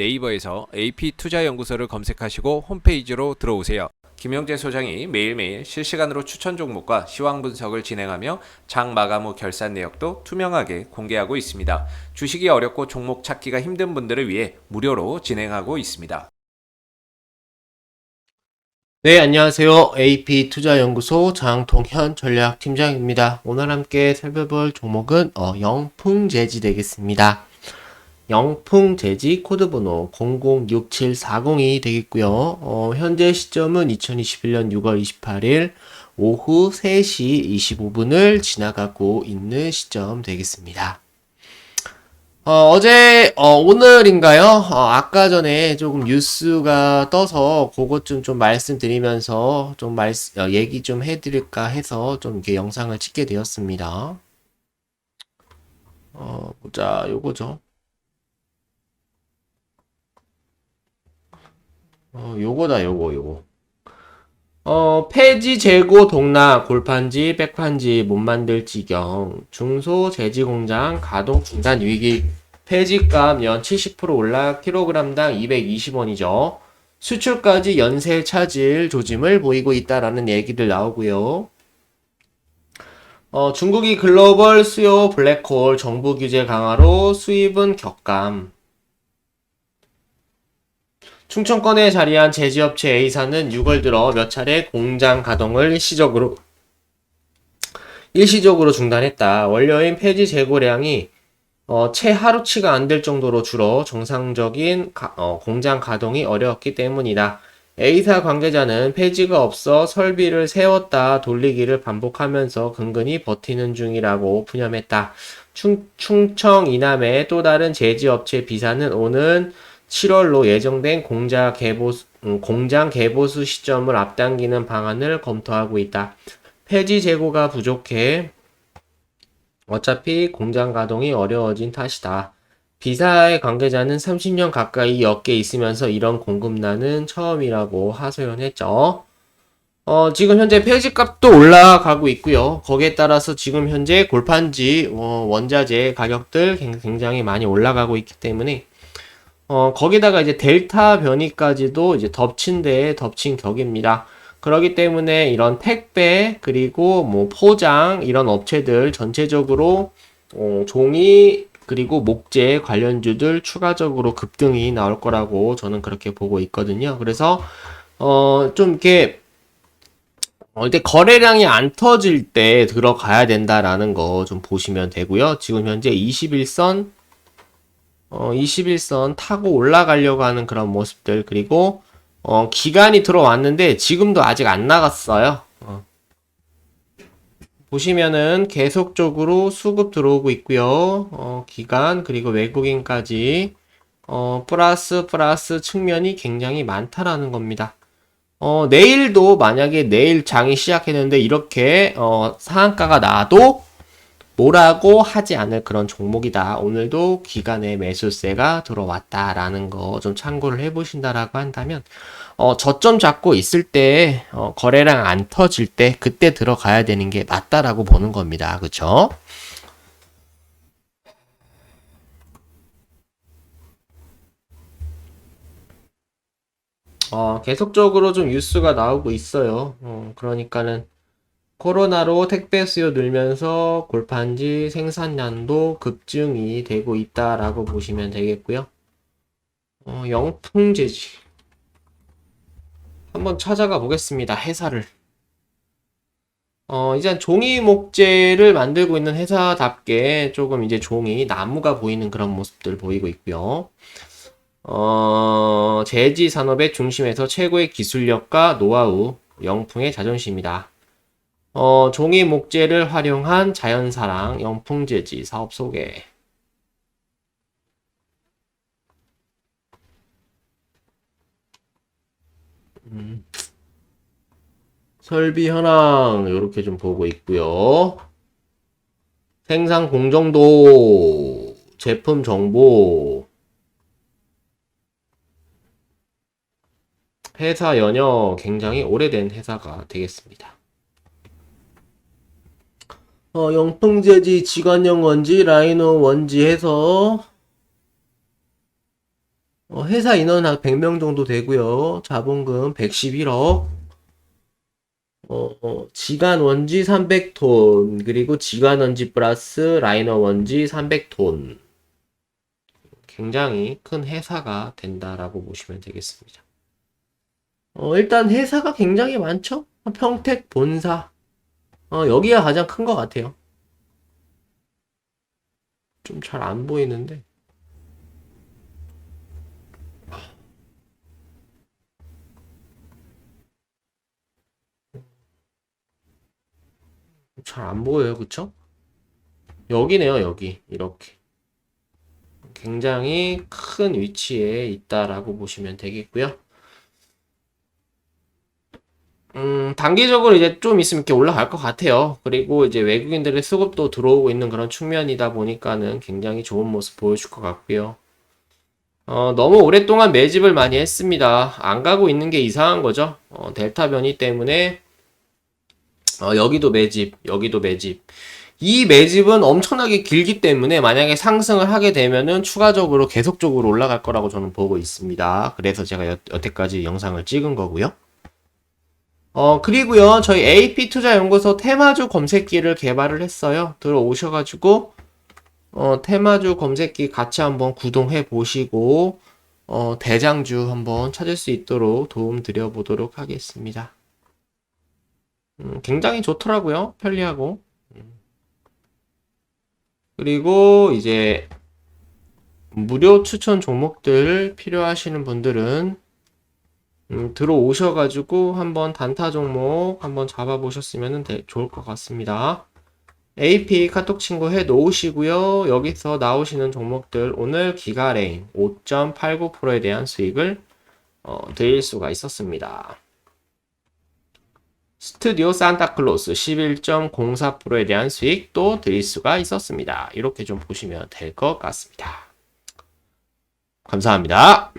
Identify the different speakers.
Speaker 1: 네이버에서 AP투자연구소를 검색하시고 홈페이지로 들어오세요. 김영재 소장이 매일매일 실시간으로 추천 종목과 시황 분석을 진행하며 장 마감 후 결산 내역도 투명하게 공개하고 있습니다. 주식이 어렵고 종목 찾기가 힘든 분들을 위해 무료로 진행하고 있습니다.
Speaker 2: 네, 안녕하세요. AP 투자연구소 장동현 전략팀장입니다. 오늘 함께 살펴볼 종목은 어, 영풍재지 되겠습니다. 영풍 재지 코드 번호 006740이 되겠고요. 어, 현재 시점은 2021년 6월 28일 오후 3시 25분을 지나가고 있는 시점 되겠습니다. 어, 제 어, 오늘인가요? 어, 아까 전에 조금 뉴스가 떠서 그것 좀, 좀 말씀드리면서 좀 말, 어, 얘기 좀 해드릴까 해서 좀 이렇게 영상을 찍게 되었습니다. 어, 보자, 요거죠. 어, 요거다, 요거, 요거. 어, 폐지 재고 동락 골판지 백판지 못 만들 지경 중소 제지 공장 가동 중단 위기 폐지값 연 70% 올라 킬로그램당 220원이죠. 수출까지 연쇄 차질 조짐을 보이고 있다라는 얘기들 나오고요. 어, 중국이 글로벌 수요 블랙홀 정부 규제 강화로 수입은 격감. 충청권에 자리한 제지업체 A사는 6월 들어 몇 차례 공장 가동을 일시적으로 일시적으로 중단했다. 원료인 폐지 재고량이 어, 채 하루치가 안 될 정도로 줄어 정상적인 가, 어, 공장 가동이 어려웠기 때문이다. A사 관계자는 폐지가 없어 설비를 세웠다 돌리기를 반복하면서 근근히 버티는 중이라고 푸념했다. 충, 충청 이남의 또 다른 제지업체 B사는 오는 7월로 예정된 공장 개보수, 음, 공장 개보수 시점을 앞당기는 방안을 검토하고 있다. 폐지 재고가 부족해 어차피 공장 가동이 어려워진 탓이다. 비사의 관계자는 30년 가까이 업계에 있으면서 이런 공급난은 처음이라고 하소연했죠. 어, 지금 현재 폐지값도 올라가고 있고요. 거기에 따라서 지금 현재 골판지 어, 원자재 가격들 굉장히 많이 올라가고 있기 때문에 어, 거기다가 이제 델타 변이까지도 이제 덮친 데에 덮친 격입니다. 그렇기 때문에 이런 택배 그리고 뭐 포장 이런 업체들 전체적으로 어, 종이 그리고 목재 관련주들 추가적으로 급등이 나올 거라고 저는 그렇게 보고 있거든요. 그래서 어, 좀 이렇게 어, 이때 거래량이 안 터질 때 들어가야 된다라는 거 좀 보시면 되고요. 지금 현재 21선 어, 21선 타고 올라가려고 하는 그런 모습들 그리고 어, 기간이 들어왔는데 지금도 아직 안 나갔어요. 어. 보시면은 계속적으로 수급 들어오고 있고요. 어, 기간 그리고 외국인까지 어, 플러스 플러스 측면이 굉장히 많다라는 겁니다. 어, 내일도 만약에 내일 장이 시작했는데 이렇게 어, 상한가가 나도 뭐라고 하지 않을 그런 종목이다. 오늘도 기간의 매수세가 들어왔다라는 거 좀 참고를 해보신다라고 한다면 어, 저점 잡고 있을 때 어, 거래량 안 터질 때 그때 들어가야 되는 게 맞다라고 보는 겁니다. 그쵸? 어, 계속적으로 좀 뉴스가 나오고 있어요. 어, 그러니까는 코로나로 택배 수요 늘면서 골판지 생산량도 급증이 되고 있다라고 보시면 되겠고요. 어, 영풍재지 한번 찾아가 보겠습니다. 회사를. 어, 이제 종이 목재를 만들고 있는 회사답게 조금 이제 종이 나무가 보이는 그런 모습들 보이고 있고요. 어, 재지 산업의 중심에서 최고의 기술력과 노하우, 영풍의 자존심이다. 어, 종이 목재를 활용한 자연사랑 영풍재지 사업 소개. 음. 설비 현황 이렇게 좀 보고 있고요. 생산 공정도, 제품 정보, 회사 연여 굉장히 오래된 회사가 되겠습니다. 어, 영풍재지 지관형 원지, 라이노 원지 해서 어, 회사 인원 한 100명 정도 되고요. 자본금 111억. 어, 어, 지간 원지 300톤, 그리고 지간 원지 플러스 라이너 원지 300톤. 굉장히 큰 회사가 된다라고 보시면 되겠습니다. 어, 일단 회사가 굉장히 많죠? 평택 본사. 어, 여기가 가장 큰 것 같아요. 좀 잘 안 보이는데. 잘 안 보여요, 그쵸? 여기네요, 여기. 이렇게. 굉장히 큰 위치에 있다라고 보시면 되겠고요. 음, 단기적으로 이제 좀 있으면 이렇게 올라갈 것 같아요. 그리고 이제 외국인들의 수급도 들어오고 있는 그런 측면이다 보니까는 굉장히 좋은 모습 보여줄 것 같고요. 어, 너무 오랫동안 매집을 많이 했습니다. 안 가고 있는 게 이상한 거죠. 어, 델타 변이 때문에 어, 여기도 매집, 여기도 매집. 이 매집은 엄청나게 길기 때문에 만약에 상승을 하게 되면은 추가적으로 계속적으로 올라갈 거라고 저는 보고 있습니다. 그래서 제가 여, 여태까지 영상을 찍은 거고요. 어, 그리고요, 저희 AP 투자 연구소 테마주 검색기를 개발을 했어요. 들어오셔가지고, 어, 테마주 검색기 같이 한번 구동해 보시고, 어, 대장주 한번 찾을 수 있도록 도움 드려 보도록 하겠습니다. 음, 굉장히 좋더라고요. 편리하고. 음. 그리고 이제 무료 추천 종목들 필요하시는 분들은 음, 들어오셔가지고 한번 단타 종목 한번 잡아보셨으면 좋을 것 같습니다. AP 카톡 친구 해 놓으시고요. 여기서 나오시는 종목들 오늘 기가레인 5.89%에 대한 수익을 어, 드릴 수가 있었습니다. 스튜디오 산타클로스 11.04%에 대한 수익도 드릴 수가 있었습니다. 이렇게 좀 보시면 될 것 같습니다. 감사합니다.